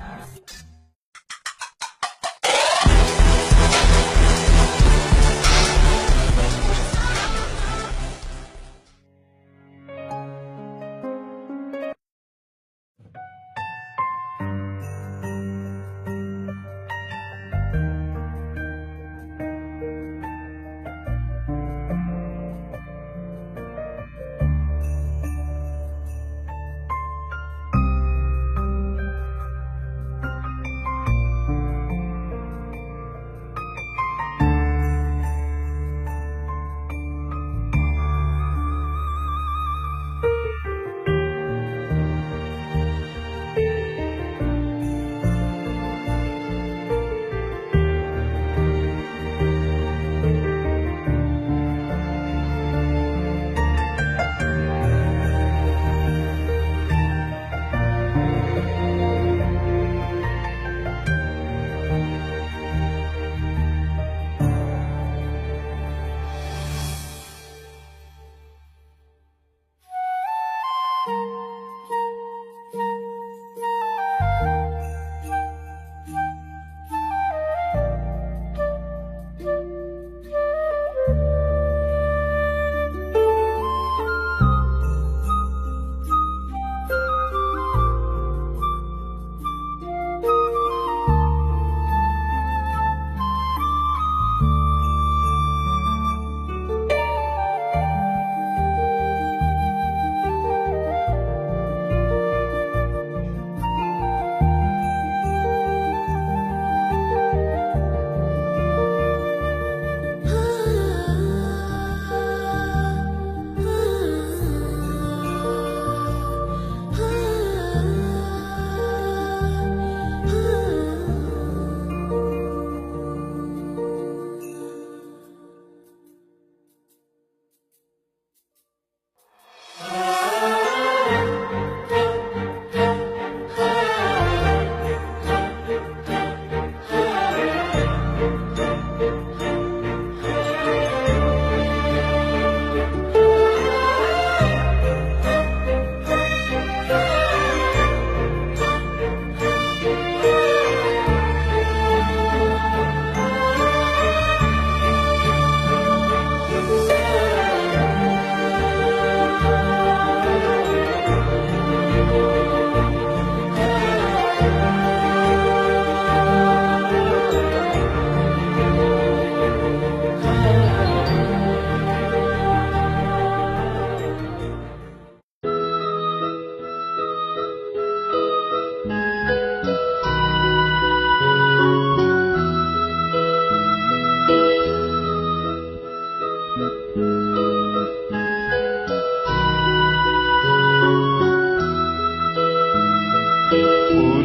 All right.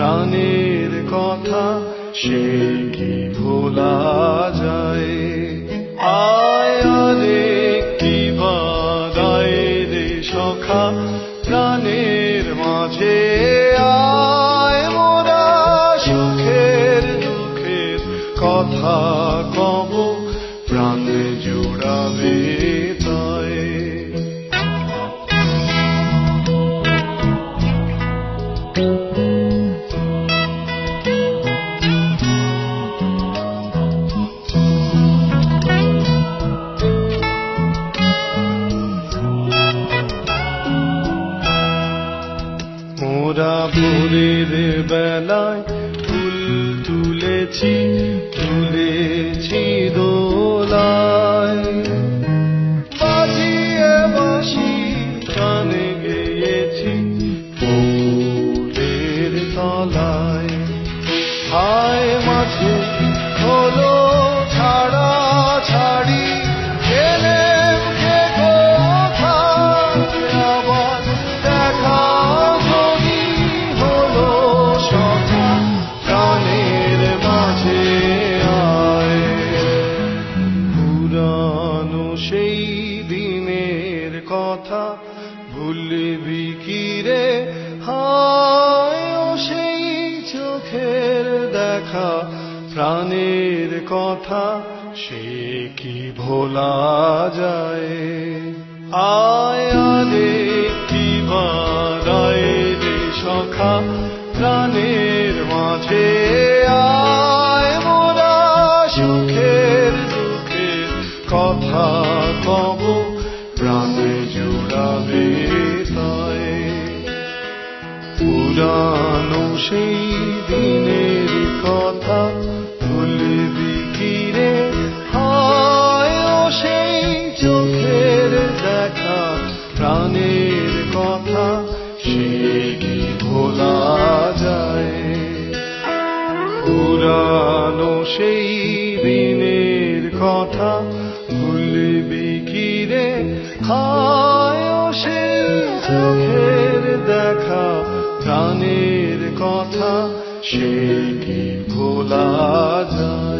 প্রাণের কথা সে কি ভোলা যায়? আয় কি সখা, প্রাণের মাঝে আয় সুখের কথা কব, প্রাণ জুড়াবে মোরা ভোরের বেলায় ফুল তুলেছি তুলেছি দোলায়। কথা প্রাণের কথা, সে কি ভোলা যায়? আয়া রে কি বারায় রে সখা, প্রাণের মাঝে আয় মোরা সুখের দুঃখের কথা কব, প্রাণ জুড়াবে তাই। পুরানো সেই দিনে সেই দিনের কথা ভুলবি কি খায় সে চোখের দেখা, প্রাণের কথা সে কি ভোলা যায়?